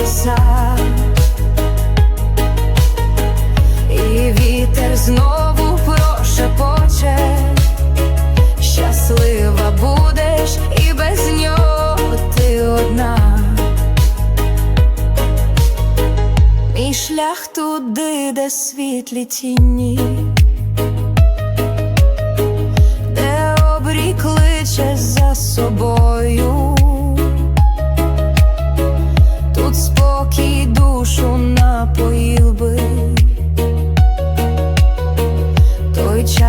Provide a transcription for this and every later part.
ліса, і вітер знову прошепоче. Щаслива будеш і без нього ти одна. Мій шлях туди, де світлі тіні,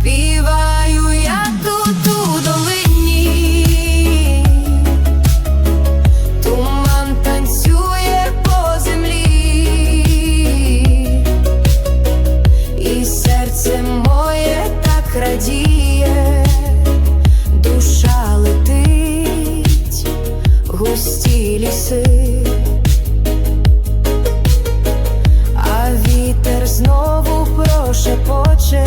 Співаю я тут у долині, туман танцює по землі, і серце моє так радіє, душа летить, густі ліси. Знову прошепоче,